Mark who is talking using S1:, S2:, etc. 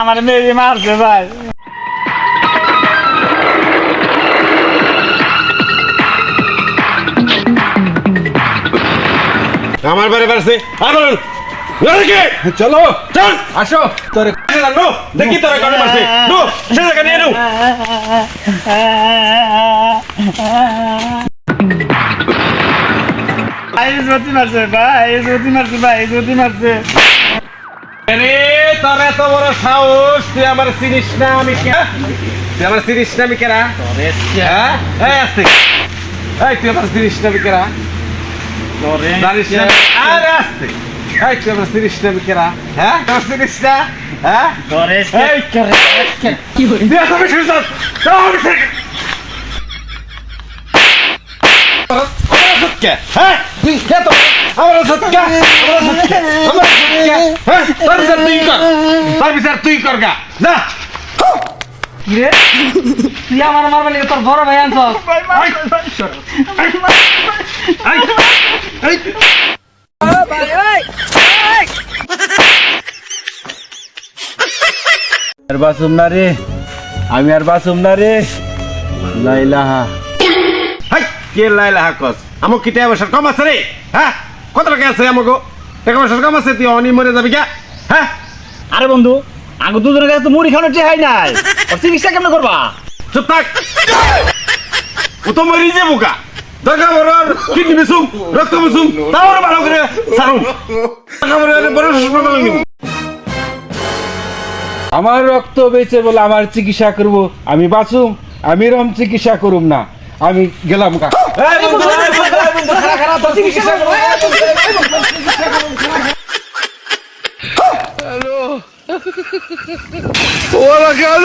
S1: আমার মেয়ে মারছে ভাই।
S2: আমার বাড়ি বাড়ছে। লড়কে চলো। চল! আসো। তোরে দেখি তোরে কানে মারছে। নো সেদার কানে নো।
S1: ভাই জ্যোতি মারছে ভাই জ্যোতি মারছে ভাই জ্যোতি মারছে।
S2: আরে তোর এত বড় সাহস তুই আমার চিনিস না আমি কে? তুই আমার চিনিস না আমি কেরা? হ্যাঁ? এই আসতে। এই তুই আমার চিনিস না আমি কেরা? জানিস না? আরে আসতে। এই তুই আমার চিনিস না আমি কেরা? হ্যাঁ? আমার চিনিস না? হ্যাঁ? এই তুই এত বেশি শুনছিস তাও আমি হ্যাঁ? তুই কে তো? আমার আমার সত্যি আমার সত্যি হ্যাঁ? তার বিচার তুই কর তার বিচার তুই কর গা। যা।
S3: কিরে? তুই আমার মারবে লেগে তোর বড় ভাই আনছ?
S4: আর বাসুম না রে আমি আর বাসুম না রে। লাইলাহা
S2: কে লাইলা হাকস? আমো কি টাকা কম আছে রে? হ্যাঁ? কত টাকা আছে আমাকে টাকা পয়সা কম আছে তুই অনি মরে যাবি কে হ্যাঁ?
S1: আরে বন্ধু আগে দুজনের কাছে তো মুড়ি খাওয়ানোর চেহাই নাই। ওর চিকিৎসা কেমন করবা?
S2: চুপ থাক। ও তো মরি যে বোকা দরকার বড় কিডনি বেসুম রক্ত বেসুম তাও ভালো করে সারুম বড় বড়
S4: আমার রক্ত বেঁচে বলে আমার চিকিৎসা করব আমি বাঁচুম আমি রম চিকিৎসা করুম না। আমি গেলাম কা ওরা কেন